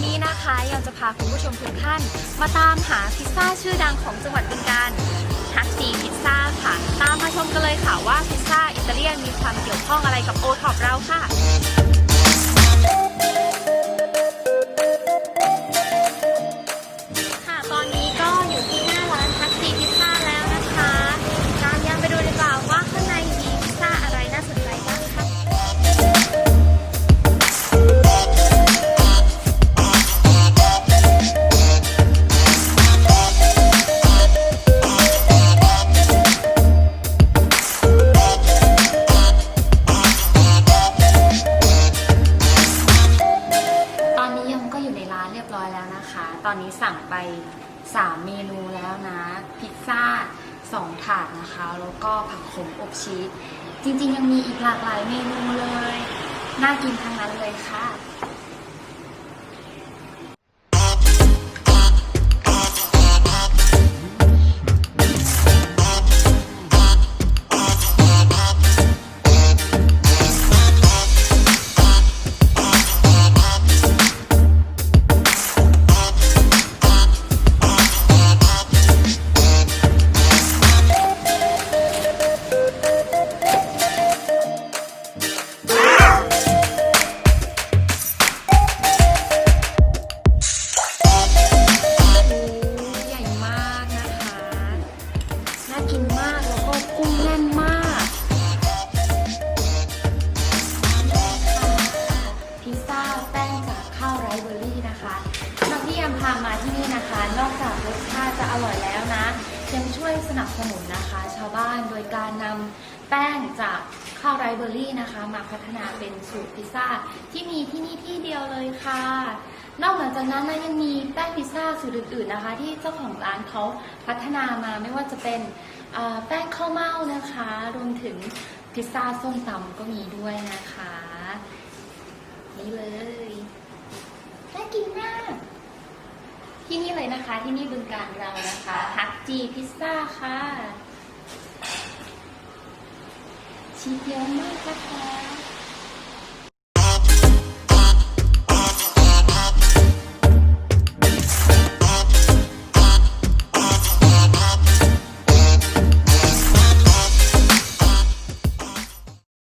ันนี้นะคะยังจะพาคุณผู้ชมทุกท่าน มาตามหาพิซซ่าชื่อดังของจังหวัดบึงกาฬฮักซีพิซซ่าค่ะ ตามมาชมกันเลยค่ะว่าพิซซ่าอิตาเลียนมีความเกี่ยวข้องอะไรกับโอท็อปเราค่ะ ร้านเรียบร้อยแล้วนะคะ ตอนนี้สั่งไป 3 เมนูแล้วนะ พิซซ่า 2 ถาดนะคะ แล้วก็ผักขมอบชีส จริงๆ ยังมีอีกหลากหลายเมนูเลย น่ากินทั้งนั้นเลยค่ะ ไรเบอร์รี่นะคะตอนที่ยำพามาที่นี่นะคะ นอกจากรสชาติจะอร่อยแล้วนะ ยังช่วยสนับสนุนนะคะ ชาวบ้านโดยการนำแป้งจากข้าวไรเบอร์รี่นะคะ มาพัฒนาเป็นสูตรพิซซ่าที่มีที่นี่ที่เดียวเลยค่ะ นอกจากนั้นนะยังมีแป้งพิซซ่าสูตรอื่นๆนะคะ ที่เจ้าของร้านเขาพัฒนามาไม่ว่าจะเป็นแป้งข้าวเม่านะคะ รวมถึงพิซซ่าส้มตำก็มีด้วยนะคะ นี่เลยน่ากินมาก ที่นี่เลยนะคะ ที่นี่บึงการเรานะคะฮักจีพิซซ่าค่ะชีสเยอะมากนะคะ